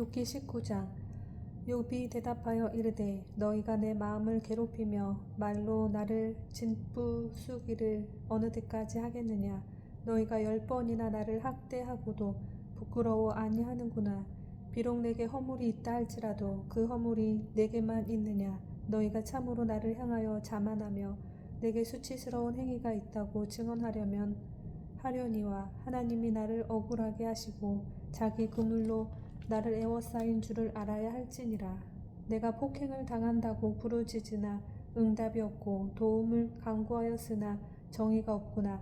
욥기 19장 욥이 대답하여 이르되 너희가 내 마음을 괴롭히며 말로 나를 진부수기를 어느 때까지 하겠느냐? 너희가 열 번이나 나를 학대하고도 부끄러워 아니하는구나. 비록 내게 허물이 있다 할지라도 그 허물이 내게만 있느냐? 너희가 참으로 나를 향하여 자만하며 내게 수치스러운 행위가 있다고 증언하려면 하려니와 하나님이 나를 억울하게 하시고 자기 그물로 나를 애워싸인 줄을 알아야 할지니라. 내가 폭행을 당한다고 부르짖으나 응답이 없고 도움을 강구하였으나 정의가 없구나.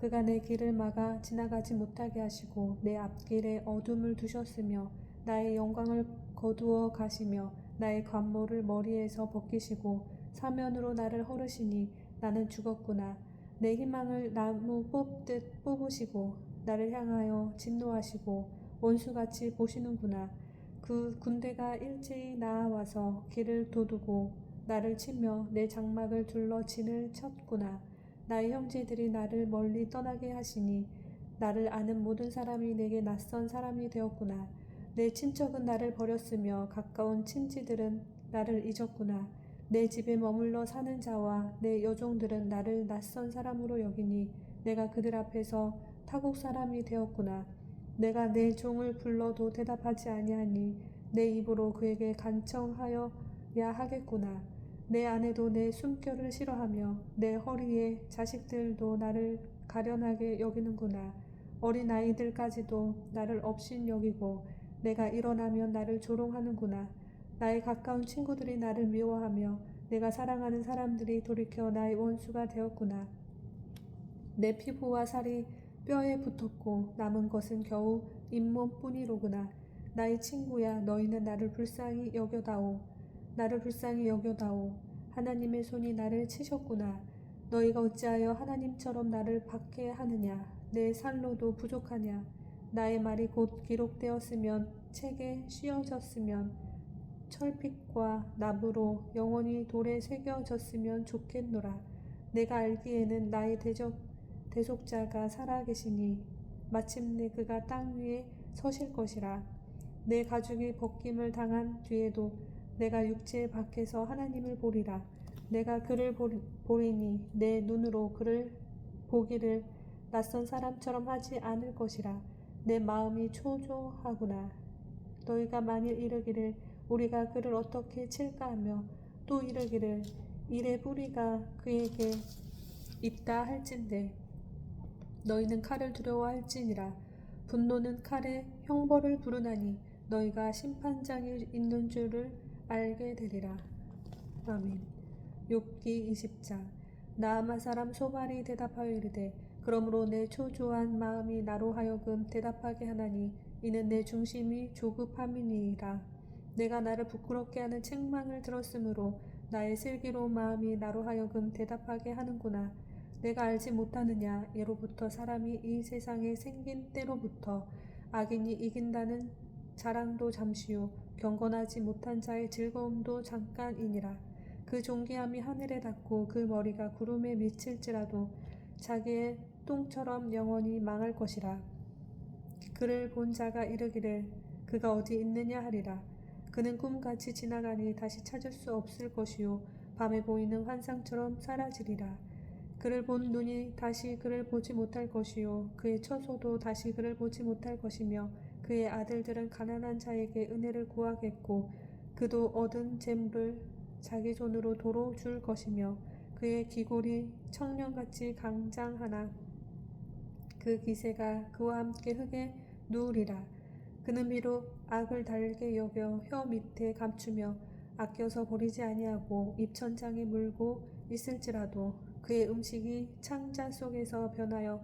그가 내 길을 막아 지나가지 못하게 하시고 내 앞길에 어둠을 두셨으며 나의 영광을 거두어 가시며 나의 관모를 머리에서 벗기시고 사면으로 나를 헐으시니 나는 죽었구나. 내 희망을 나무 뽑듯 뽑으시고 나를 향하여 진노하시고 원수같이 보시는구나. 그 군대가 일제히 나와서 길을 도두고 나를 치며 내 장막을 둘러 진을 쳤구나. 나의 형제들이 나를 멀리 떠나게 하시니 나를 아는 모든 사람이 내게 낯선 사람이 되었구나. 내 친척은 나를 버렸으며 가까운 친지들은 나를 잊었구나. 내 집에 머물러 사는 자와 내 여종들은 나를 낯선 사람으로 여기니 내가 그들 앞에서 타국 사람이 되었구나. 내가 내 종을 불러도 대답하지 아니하니 내 입으로 그에게 간청하여야 하겠구나. 내 아내도 내 숨결을 싫어하며 내 허리에 자식들도 나를 가련하게 여기는구나. 어린 아이들까지도 나를 업신 여기고 내가 일어나면 나를 조롱하는구나. 나의 가까운 친구들이 나를 미워하며 내가 사랑하는 사람들이 돌이켜 나의 원수가 되었구나. 내 피부와 살이 뼈에 붙었고 남은 것은 겨우 잇몸뿐이로구나. 나의 친구야 너희는 나를 불쌍히 여겨다오. 나를 불쌍히 여겨다오. 하나님의 손이 나를 치셨구나. 너희가 어찌하여 하나님처럼 나를 받게 하느냐. 내 살로도 부족하냐. 나의 말이 곧 기록되었으면 책에 씌어졌으면 철빛과 나무로 영원히 돌에 새겨졌으면 좋겠노라. 내가 알기에는 나의 대적 대속자가 살아계시니 마침내 그가 땅 위에 서실 것이라. 내 가죽이 벗김을 당한 뒤에도 내가 육체 밖에서 하나님을 보리라. 내가 그를 보리니 내 눈으로 그를 보기를 낯선 사람처럼 하지 않을 것이라. 내 마음이 초조하구나. 너희가 만일 이르기를 우리가 그를 어떻게 칠까 하며 또 이르기를 일의 뿌리가 그에게 있다 할진대 너희는 칼을 두려워할지니라. 분노는 칼에 형벌을 부르나니 너희가 심판장이 있는 줄을 알게 되리라. 아멘. 욥기 20장. 나아마 사람 소발이 대답하여 이르되 그러므로 내 초조한 마음이 나로 하여금 대답하게 하나니 이는 내 중심이 조급함이니라. 내가 나를 부끄럽게 하는 책망을 들었으므로 나의 슬기로운 마음이 나로 하여금 대답하게 하는구나 내가 알지 못하느냐? 예로부터 사람이 이 세상에 생긴 때로부터 악인이 이긴다는 자랑도 잠시요. 경건하지 못한 자의 즐거움도 잠깐이니라. 그 존귀함이 하늘에 닿고 그 머리가 구름에 미칠지라도 자기의 똥처럼 영원히 망할 것이라. 그를 본 자가 이르기를 그가 어디 있느냐 하리라. 그는 꿈같이 지나가니 다시 찾을 수 없을 것이요. 밤에 보이는 환상처럼 사라지리라 그를 본 눈이 다시 그를 보지 못할 것이요. 그의 처소도 다시 그를 보지 못할 것이며 그의 아들들은 가난한 자에게 은혜를 구하겠고 그도 얻은 재물을 자기 손으로 도로 줄 것이며 그의 기골이 청년같이 강장하나 그 기세가 그와 함께 흙에 누우리라. 그는 비록 악을 달게 여겨 혀 밑에 감추며 아껴서 버리지 아니하고 입천장에 물고 있을지라도 그의 음식이 창자 속에서 변하여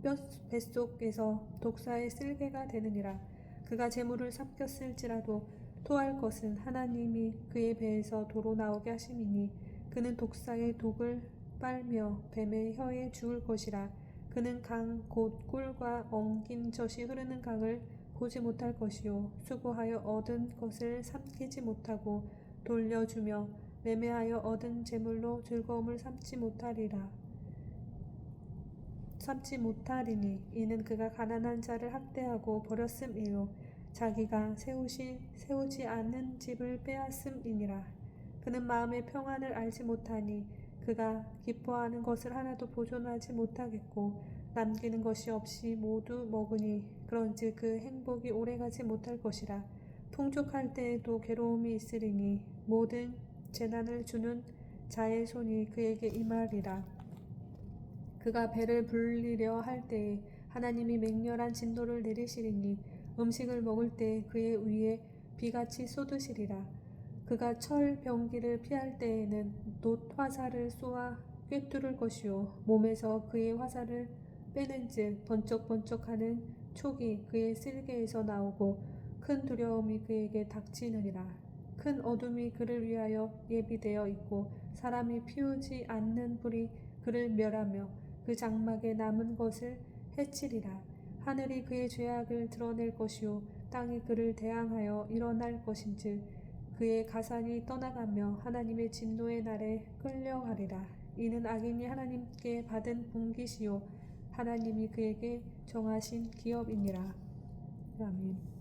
뼈 뱃속에서 독사의 쓸개가 되느니라. 그가 재물을 삼켰을지라도 토할 것은 하나님이 그의 배에서 도로 나오게 하심이니 그는 독사의 독을 빨며 뱀의 혀에 죽을 것이라. 그는 강 곧 꿀과 엉긴 젖이 흐르는 강을 보지 못할 것이요 수고하여 얻은 것을 삼키지 못하고 돌려주며 매매하여 얻은 재물로 즐거움을 삼지 못하리라. 삼지 못하리니 이는 그가 가난한 자를 학대하고 버렸음이요. 자기가 세우시 세우지 않는 집을 빼앗음이니라. 그는 마음의 평안을 알지 못하니 그가 기뻐하는 것을 하나도 보존하지 못하겠고 남기는 것이 없이 모두 먹으니 그런즉 그 행복이 오래가지 못할 것이라. 풍족할 때에도 괴로움이 있으리니 모든 재난을 주는 자의 손이 그에게 임하리라. 그가 배를 불리려 할 때에 하나님이 맹렬한 진노를 내리시리니 음식을 먹을 때 그의 위에 비같이 쏟으시리라. 그가 철 병기를 피할 때에는 놋 화살을 쏘아 꿰뚫을 것이요 몸에서 그의 화살을 빼는즉 번쩍번쩍하는 촉이 그의 쓸개에서 나오고 큰 두려움이 그에게 닥치느니라 큰 어둠이 그를 위하여 예비되어 있고 사람이 피우지 않는 불이 그를 멸하며 그 장막에 남은 것을 해치리라 하늘이 그의 죄악을 드러낼 것이요 땅이 그를 대항하여 일어날 것인즉 그의 가산이 떠나가며 하나님의 진노의 날에 끌려가리라. 이는 악인이 하나님께 받은 분깃이요 하나님이 그에게 정하신 기업이니라. 아멘.